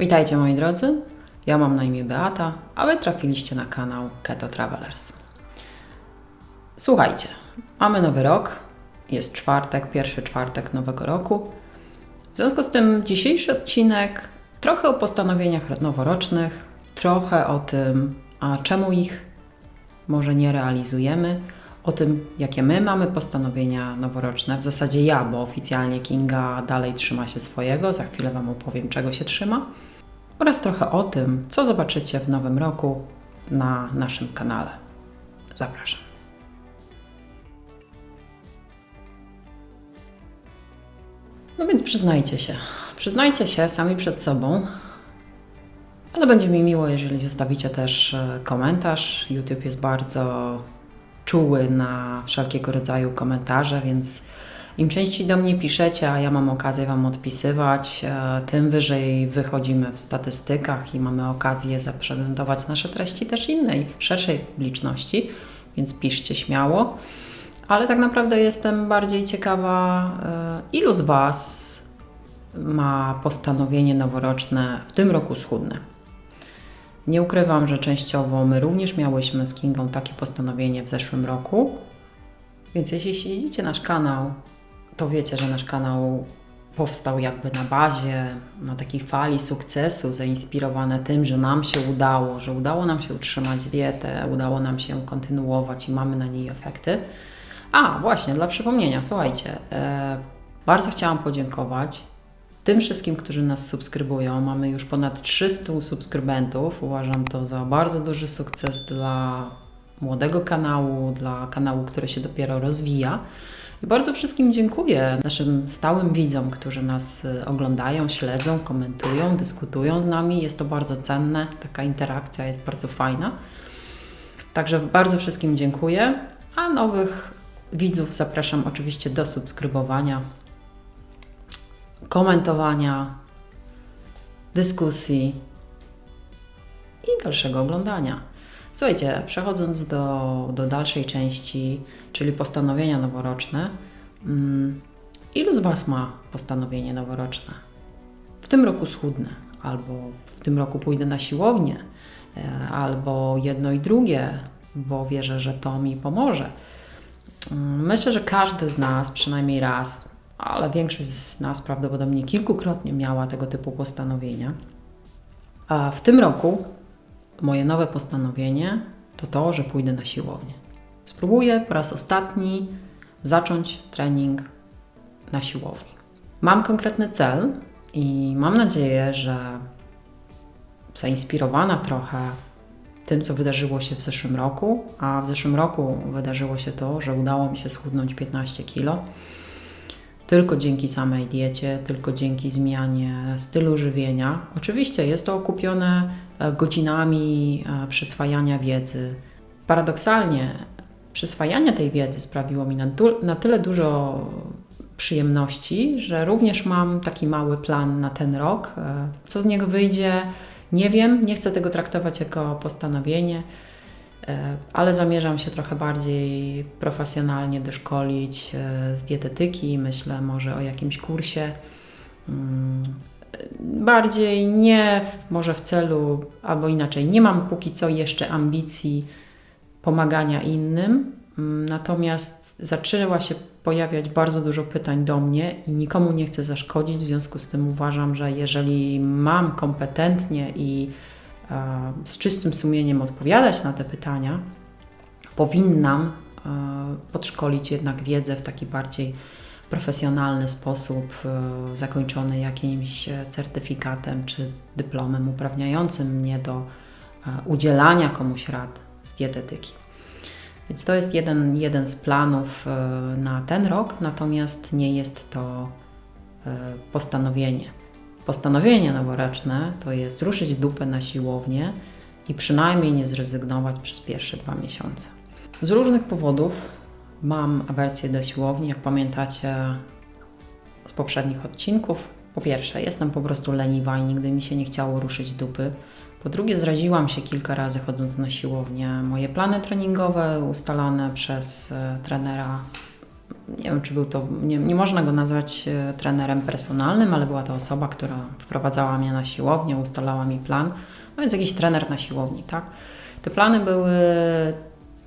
Witajcie moi drodzy, ja mam na imię Beata, a Wy trafiliście na kanał Keto Travelers. Słuchajcie, mamy nowy rok, jest czwartek, pierwszy czwartek nowego roku. W związku z tym dzisiejszy odcinek trochę o postanowieniach noworocznych, trochę o tym, a czemu ich może nie realizujemy, o tym, jakie my mamy postanowienia noworoczne. W zasadzie ja, bo oficjalnie Kinga dalej trzyma się swojego, za chwilę Wam opowiem, czego się trzyma. Oraz trochę o tym, co zobaczycie w nowym roku na naszym kanale. Zapraszam. No więc przyznajcie się, przyznajcie się sami przed sobą, ale będzie mi miło, jeżeli zostawicie też e, komentarz. YouTube jest bardzo czuły na wszelkiego rodzaju komentarze, więc im częściej do mnie piszecie, a ja mam okazję Wam odpisywać, e, tym wyżej wychodzimy w statystykach i mamy okazję zaprezentować nasze treści też innej, szerszej publiczności, więc piszcie śmiało. Ale tak naprawdę jestem bardziej ciekawa, e, ilu z Was ma postanowienie noworoczne w tym roku schudnę. Nie ukrywam, że częściowo my również miałyśmy z Kingą takie postanowienie w zeszłym roku. Więc jeśli śledzicie nasz kanał, to wiecie, że nasz kanał powstał jakby na bazie, na takiej fali sukcesu, zainspirowane tym, że nam się udało, że udało nam się utrzymać dietę, udało nam się kontynuować i mamy na niej efekty. A, właśnie, dla przypomnienia, słuchajcie, e, bardzo chciałam podziękować tym wszystkim, którzy nas subskrybują. Mamy już ponad 300 subskrybentów. Uważam to za bardzo duży sukces dla młodego kanału, dla kanału, który się dopiero rozwija. Bardzo wszystkim dziękuję naszym stałym widzom, którzy nas y, oglądają, śledzą, komentują, dyskutują z nami. Jest to bardzo cenne, taka interakcja jest bardzo fajna. Także bardzo wszystkim dziękuję, a nowych widzów zapraszam oczywiście do subskrybowania komentowania, dyskusji i dalszego oglądania. Słuchajcie, przechodząc do, do dalszej części, czyli postanowienia noworoczne, um, ilu z Was ma postanowienie noworoczne? W tym roku schudnę, albo w tym roku pójdę na siłownię, e, albo jedno i drugie, bo wierzę, że to mi pomoże. Mm, myślę, że każdy z nas przynajmniej raz ale większość z nas prawdopodobnie kilkukrotnie miała tego typu postanowienia. A w tym roku moje nowe postanowienie to to, że pójdę na siłownię. Spróbuję po raz ostatni zacząć trening na siłowni. Mam konkretny cel i mam nadzieję, że zainspirowana trochę tym, co wydarzyło się w zeszłym roku, a w zeszłym roku wydarzyło się to, że udało mi się schudnąć 15 kilo tylko dzięki samej diecie, tylko dzięki zmianie stylu żywienia. Oczywiście jest to okupione e, godzinami e, przyswajania wiedzy. Paradoksalnie, przyswajanie tej wiedzy sprawiło mi na, na tyle dużo przyjemności, że również mam taki mały plan na ten rok. E, co z niego wyjdzie, nie wiem, nie chcę tego traktować jako postanowienie. E, ale zamierzam się trochę bardziej profesjonalnie doszkolić e, z dietetyki. Myślę może o jakimś kursie. Mm, bardziej nie może w celu, albo inaczej, nie mam póki co jeszcze ambicji pomagania innym, mm, natomiast zaczęła się pojawiać bardzo dużo pytań do mnie i nikomu nie chcę zaszkodzić, w związku z tym uważam, że jeżeli mam kompetentnie i z czystym sumieniem odpowiadać na te pytania, powinnam podszkolić jednak wiedzę w taki bardziej profesjonalny sposób, e, zakończony jakimś certyfikatem czy dyplomem uprawniającym mnie do udzielania komuś rad z dietetyki. Więc to jest jeden, jeden z planów e, na ten rok, natomiast nie jest to e, postanowienie. Postanowienie noworoczne to jest ruszyć dupę na siłownię i przynajmniej nie zrezygnować przez pierwsze dwa miesiące. Z różnych powodów mam awersję do siłowni, jak pamiętacie z poprzednich odcinków. Po pierwsze, jestem po prostu leniwa i nigdy mi się nie chciało ruszyć dupy. Po drugie, zraziłam się kilka razy chodząc na siłownię. Moje plany treningowe ustalane przez e, trenera nie wiem, czy był to, nie, nie można go nazwać e, trenerem personalnym, ale była to osoba, która wprowadzała mnie na siłownię, ustalała mi plan, no więc jakiś trener na siłowni, tak? Te plany były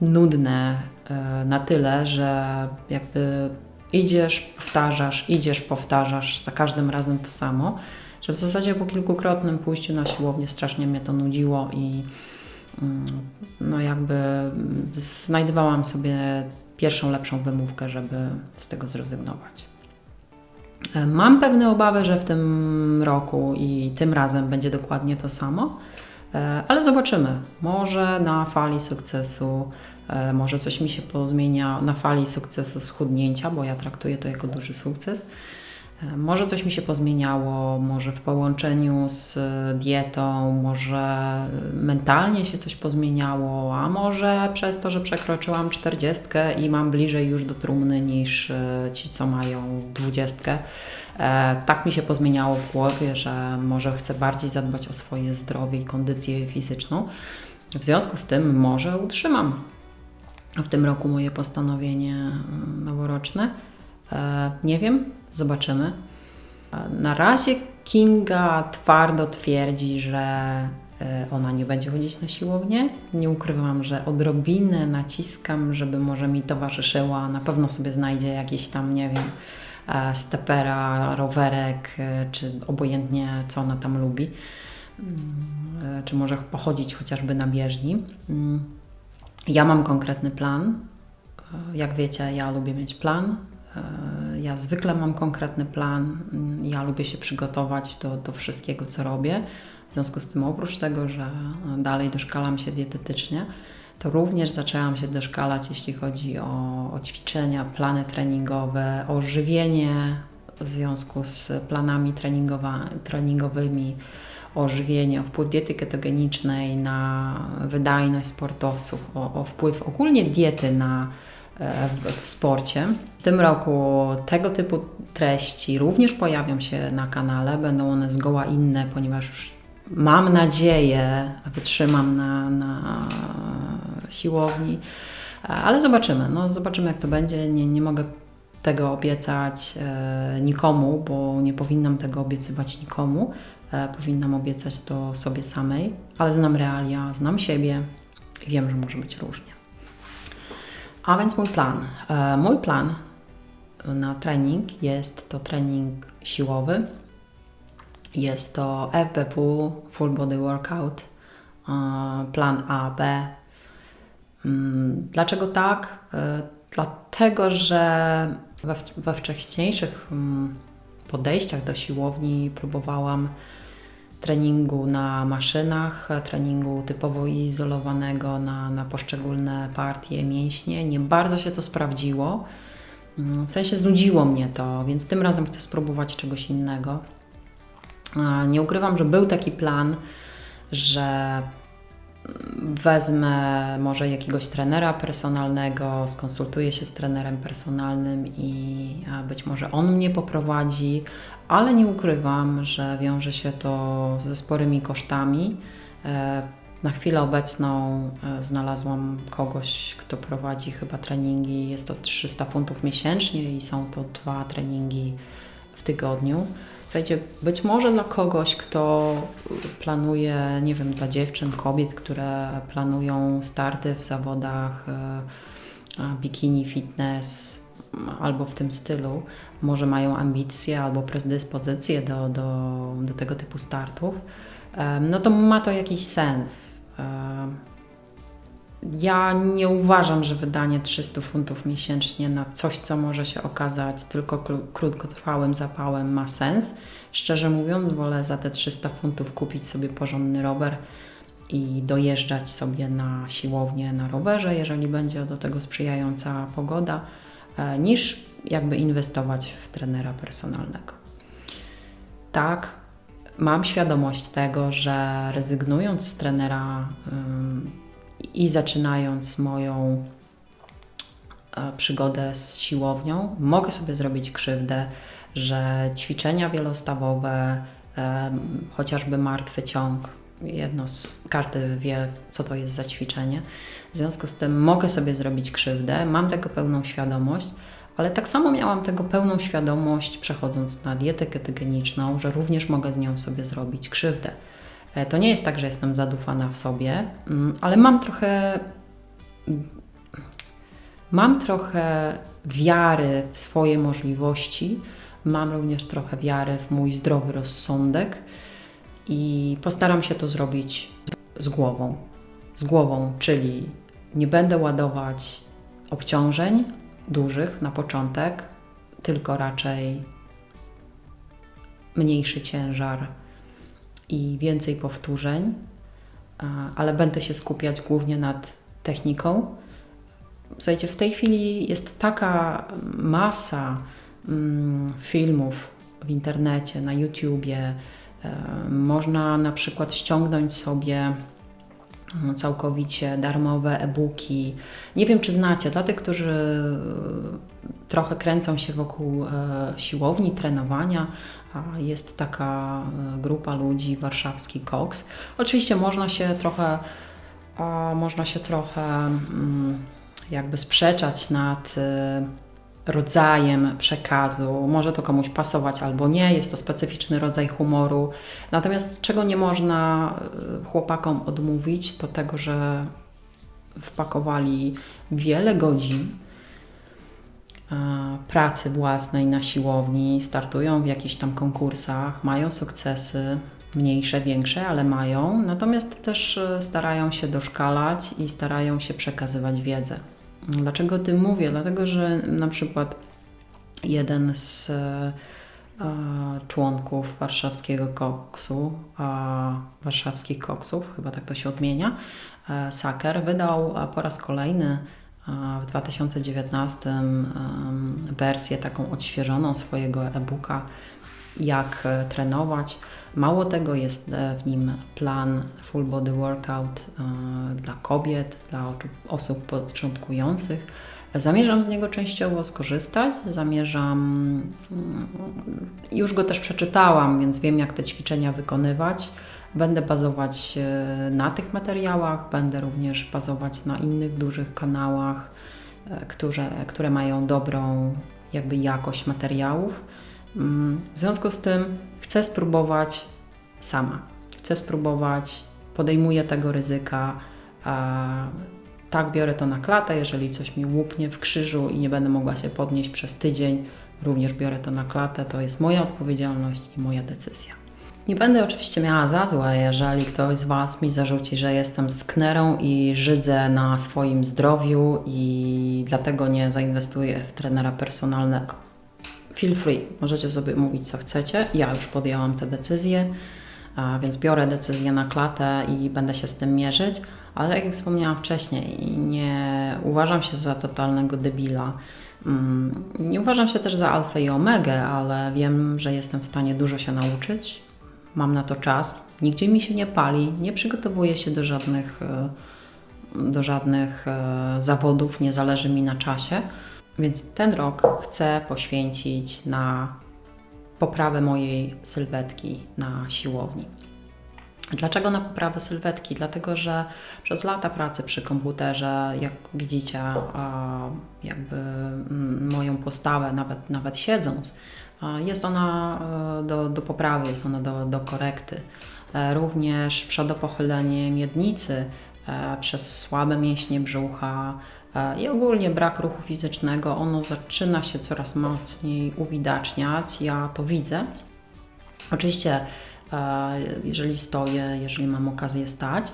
nudne e, na tyle, że jakby idziesz, powtarzasz, idziesz, powtarzasz za każdym razem to samo, że w zasadzie po kilkukrotnym pójściu na siłownię strasznie mnie to nudziło i mm, no jakby znajdowałam sobie pierwszą lepszą wymówkę, żeby z tego zrezygnować. E, mam pewne obawy, że w tym roku i tym razem będzie dokładnie to samo, e, ale zobaczymy. Może na fali sukcesu, e, może coś mi się pozmienia na fali sukcesu schudnięcia, bo ja traktuję to jako duży sukces. Może coś mi się pozmieniało, może w połączeniu z dietą, może mentalnie się coś pozmieniało, a może przez to, że przekroczyłam czterdziestkę i mam bliżej już do trumny niż e, ci, co mają dwudziestkę. E, tak mi się pozmieniało w głowie, że może chcę bardziej zadbać o swoje zdrowie i kondycję fizyczną. W związku z tym może utrzymam w tym roku moje postanowienie mm, noworoczne. E, nie wiem, Zobaczymy. Na razie Kinga twardo twierdzi, że e, ona nie będzie chodzić na siłownię. Nie ukrywam, że odrobinę naciskam, żeby może mi towarzyszyła. Na pewno sobie znajdzie jakiś tam, nie wiem, e, stepera, rowerek, e, czy obojętnie co ona tam lubi. Mm, czy może pochodzić chociażby na bieżni. Mm, ja mam konkretny plan. Jak wiecie, ja lubię mieć plan. E, ja zwykle mam konkretny plan, ja lubię się przygotować do, do wszystkiego, co robię. W związku z tym, oprócz tego, że dalej doszkalam się dietetycznie, to również zaczęłam się doszkalać, jeśli chodzi o, o ćwiczenia, plany treningowe, o żywienie w związku z planami treningowymi, o żywienie, o wpływ diety ketogenicznej na wydajność sportowców, o, o wpływ ogólnie diety na w, w sporcie. W tym roku tego typu treści również pojawią się na kanale. Będą one zgoła inne, ponieważ już mam nadzieję, wytrzymam na, na siłowni, ale zobaczymy. No, zobaczymy, jak to będzie. Nie, nie mogę tego obiecać e, nikomu, bo nie powinnam tego obiecywać nikomu. E, powinnam obiecać to sobie samej, ale znam realia, znam siebie i wiem, że może być różnie. A więc mój plan. E, mój plan na trening jest to trening siłowy. Jest to FBW, Full Body Workout, e, plan A, B. Mm, dlaczego tak? E, dlatego, że we, we wcześniejszych mm, podejściach do siłowni próbowałam treningu na maszynach, treningu typowo izolowanego na, na poszczególne partie mięśnie. Nie bardzo się to sprawdziło. Mm, w sensie znudziło mnie to, więc tym razem chcę spróbować czegoś innego. Nie ukrywam, że był taki plan, że wezmę może jakiegoś trenera personalnego, skonsultuję się z trenerem personalnym i być może on mnie poprowadzi, ale nie ukrywam, że wiąże się to ze sporymi kosztami. E, na chwilę obecną e, znalazłam kogoś, kto prowadzi chyba treningi. Jest to 300 funtów miesięcznie i są to dwa treningi w tygodniu. Słuchajcie, być może dla kogoś, kto planuje, nie wiem, dla dziewczyn, kobiet, które planują starty w zawodach e, bikini, fitness albo w tym stylu, może mają ambicje albo predyspozycje do, do, do tego typu startów, no to ma to jakiś sens. Ja nie uważam, że wydanie 300 funtów miesięcznie na coś, co może się okazać tylko krótkotrwałym zapałem, ma sens. Szczerze mówiąc, wolę za te 300 funtów kupić sobie porządny rower i dojeżdżać sobie na siłownię na rowerze, jeżeli będzie do tego sprzyjająca pogoda, e, niż jakby inwestować w trenera personalnego. Tak, mam świadomość tego, że rezygnując z trenera i zaczynając moją e, przygodę z siłownią, mogę sobie zrobić krzywdę, że ćwiczenia wielostawowe, chociażby martwy ciąg, jedno każdy wie, co to jest za ćwiczenie. W związku z tym mogę sobie zrobić krzywdę, mam tego pełną świadomość, Ale tak samo miałam tego pełną świadomość, przechodząc na dietę ketogeniczną, że również mogę z nią sobie zrobić krzywdę. E, to nie jest tak, że jestem zadufana w sobie, mm, ale mam trochę. Mam trochę wiary w swoje możliwości, mam również trochę wiary w mój zdrowy rozsądek i postaram się to zrobić z głową. Z głową, czyli nie będę ładować obciążeń dużych na początek, tylko raczej mniejszy ciężar i więcej powtórzeń, ale będę się skupiać głównie nad techniką. Słuchajcie, w tej chwili jest taka masa mm, filmów w internecie, na YouTubie. E, można na przykład ściągnąć sobie mm, całkowicie darmowe e-booki. Nie wiem, czy znacie, dla tych, którzy trochę kręcą się wokół e, siłowni, trenowania, jest taka e, grupa ludzi, warszawski Cox. Oczywiście można się trochę, można się trochę mm, jakby sprzeczać nad e, rodzajem przekazu. Może to komuś pasować albo nie, jest to specyficzny rodzaj humoru. Natomiast czego nie można chłopakom odmówić, to tego, że wpakowali wiele godzin pracy własnej na siłowni, startują w jakichś tam konkursach, mają sukcesy, mniejsze, większe, ale mają, natomiast też e, starają się doszkalać i starają się przekazywać wiedzę. Dlaczego o tym mówię? Dlatego, że na przykład jeden z e, członków warszawskiego koksu, warszawskich koksów, chyba tak to się odmienia, e, Saker, wydał po raz kolejny w 2019 wersję taką odświeżoną swojego e-booka jak e, trenować. Mało tego, jest e, w nim plan full body workout e, dla kobiet, dla osób początkujących. Zamierzam z niego częściowo skorzystać, zamierzam, mm, już go też przeczytałam, więc wiem jak te ćwiczenia wykonywać. Będę bazować e, na tych materiałach, będę również bazować na innych dużych kanałach, e, które, które mają dobrą jakby jakość materiałów. Mm, w związku z tym chcę spróbować sama. Chcę spróbować, podejmuję tego ryzyka. Tak, biorę to na klatę. Jeżeli coś mi łupnie w krzyżu i nie będę mogła się podnieść przez tydzień, również biorę to na klatę. To jest moja odpowiedzialność i moja decyzja. Nie będę oczywiście miała za złe, jeżeli ktoś z Was mi zarzuci, że jestem sknerą i żydzę na swoim zdrowiu i dlatego nie zainwestuję w trenera personalnego. Feel free, możecie sobie mówić co chcecie. Ja już podjęłam tę decyzję, więc biorę decyzję na klatę i będę się z tym mierzyć, ale jak wspomniałam wcześniej, nie uważam się za totalnego debila. Mm, nie uważam się też za alfę i omegę, ale wiem, że jestem w stanie dużo się nauczyć, mam na to czas, nigdzie mi się nie pali, nie przygotowuję się do żadnych, e, do żadnych e, zawodów, nie zależy mi na czasie. Więc ten rok chcę poświęcić na poprawę mojej sylwetki na siłowni. Dlaczego na poprawę sylwetki? Dlatego, że przez lata pracy przy komputerze, jak widzicie, jakby mm, moją postawę, nawet, nawet siedząc, jest ona e, do, do poprawy, jest ona do, do korekty. E, również przedopochylenie miednicy e, przez słabe mięśnie brzucha i ogólnie brak ruchu fizycznego, ono zaczyna się coraz mocniej uwidaczniać. Ja to widzę. Oczywiście, jeżeli stoję, jeżeli mam okazję stać,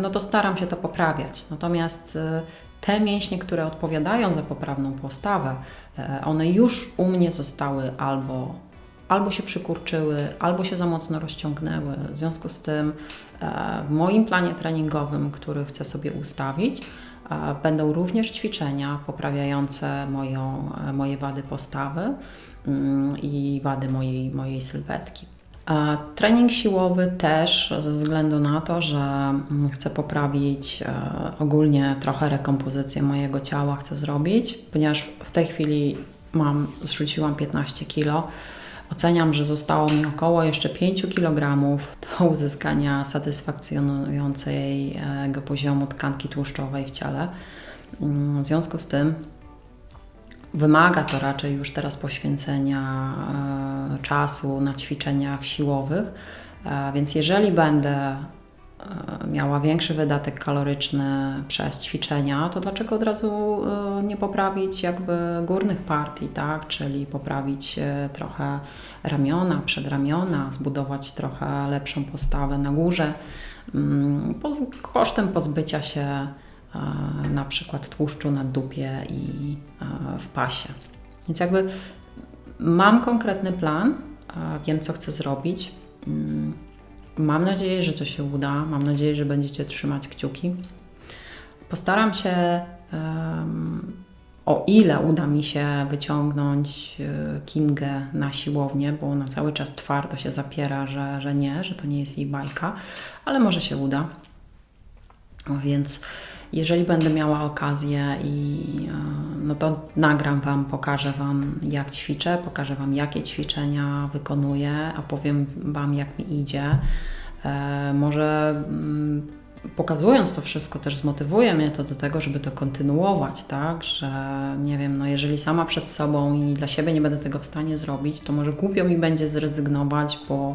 no to staram się to poprawiać. Natomiast te mięśnie, które odpowiadają za poprawną postawę, e, one już u mnie zostały albo, albo się przykurczyły, albo się za mocno rozciągnęły. W związku z tym e, w moim planie treningowym, który chcę sobie ustawić, e, będą również ćwiczenia poprawiające moją, moje wady postawy mm, i wady mojej, mojej sylwetki. Trening siłowy też ze względu na to, że chcę poprawić e, ogólnie trochę rekompozycję mojego ciała, chcę zrobić, ponieważ w tej chwili mam, zrzuciłam 15 kg. Oceniam, że zostało mi około jeszcze 5 kg do uzyskania satysfakcjonującego poziomu tkanki tłuszczowej w ciele. Mm, w związku z tym Wymaga to raczej już teraz poświęcenia e, czasu na ćwiczeniach siłowych, e, więc jeżeli będę e, miała większy wydatek kaloryczny przez ćwiczenia, to dlaczego od razu nie poprawić jakby górnych partii, tak? Czyli poprawić trochę ramiona, przedramiona, zbudować trochę lepszą postawę na górze, mm, kosztem pozbycia się na przykład tłuszczu na dupie i e, w pasie. Więc jakby mam konkretny plan, e, wiem co chcę zrobić. Mm, Mam nadzieję, że to się uda. Mam nadzieję, że będziecie trzymać kciuki. Postaram się, o ile uda mi się wyciągnąć e, Kingę na siłownię, bo ona cały czas twardo się zapiera, że, że nie, że to nie jest jej bajka, ale może się uda. Więc jeżeli będę miała okazję i e, no to nagram Wam, pokażę Wam jak ćwiczę, pokażę Wam jakie ćwiczenia wykonuję, a powiem Wam jak mi idzie. E, może mm, pokazując to wszystko też zmotywuje mnie to do tego, żeby to kontynuować, tak, że nie wiem, no jeżeli sama przed sobą i dla siebie nie będę tego w stanie zrobić, to może głupio mi będzie zrezygnować, bo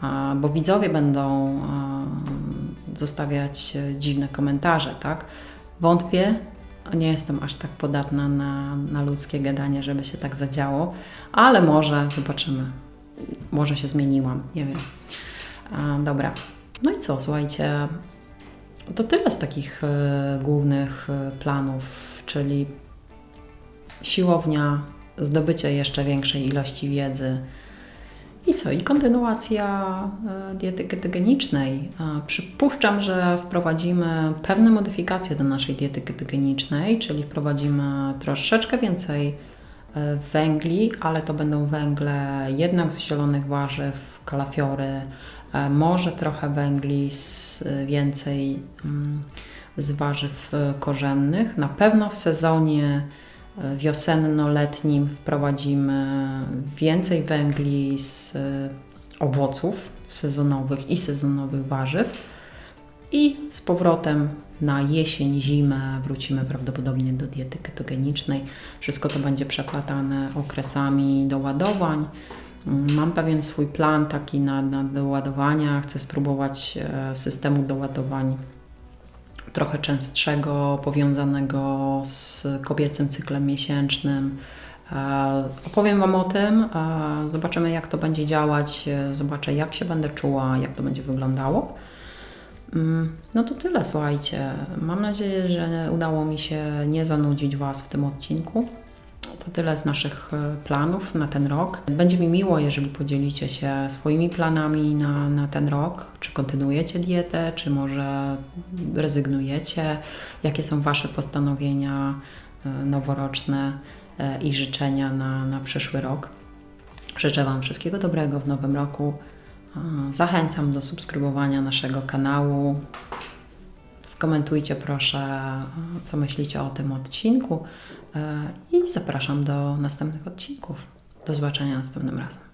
a, bo widzowie będą zostawiać e, dziwne komentarze, tak? Wątpię, nie jestem aż tak podatna na, na ludzkie gadanie, żeby się tak zadziało, ale może zobaczymy. Może się zmieniłam, nie wiem. Dobra. No i co, słuchajcie, to tyle z takich e, głównych e, planów, czyli siłownia, zdobycie jeszcze większej ilości wiedzy, i co? I kontynuacja e, diety ketogenicznej. E, Przypuszczam, że wprowadzimy pewne modyfikacje do naszej diety ketogenicznej, czyli wprowadzimy troszeczkę więcej e, węgli, ale to będą węgle jednak z zielonych warzyw, kalafiory, może trochę węgli z więcej mm, z warzyw korzennych. Na pewno w sezonie wiosenno-letnim wprowadzimy więcej węgli z e, owoców sezonowych i sezonowych warzyw. I z powrotem na jesień, zimę wrócimy prawdopodobnie do diety ketogenicznej. Wszystko to będzie przeplatane okresami doładowań. Mam pewien swój plan taki na, na doładowania. Chcę spróbować e, systemu doładowań trochę częstszego, powiązanego z kobiecym cyklem miesięcznym. E, Opowiem Wam o tym, e, zobaczymy jak to będzie działać, e, zobaczę jak się będę czuła, jak to będzie wyglądało. Mm, No to tyle, słuchajcie. Mam nadzieję, że udało mi się nie zanudzić Was w tym odcinku. To tyle z naszych e, planów na ten rok. Będzie mi miło, jeżeli podzielicie się swoimi planami na, na ten rok. Czy kontynuujecie dietę, czy może rezygnujecie? Jakie są Wasze postanowienia e, noworoczne e, i życzenia na, na przyszły rok? Życzę Wam wszystkiego dobrego w nowym roku. Zachęcam do subskrybowania naszego kanału. Skomentujcie proszę, co myślicie o tym odcinku e, i zapraszam do następnych odcinków. Do zobaczenia następnym razem.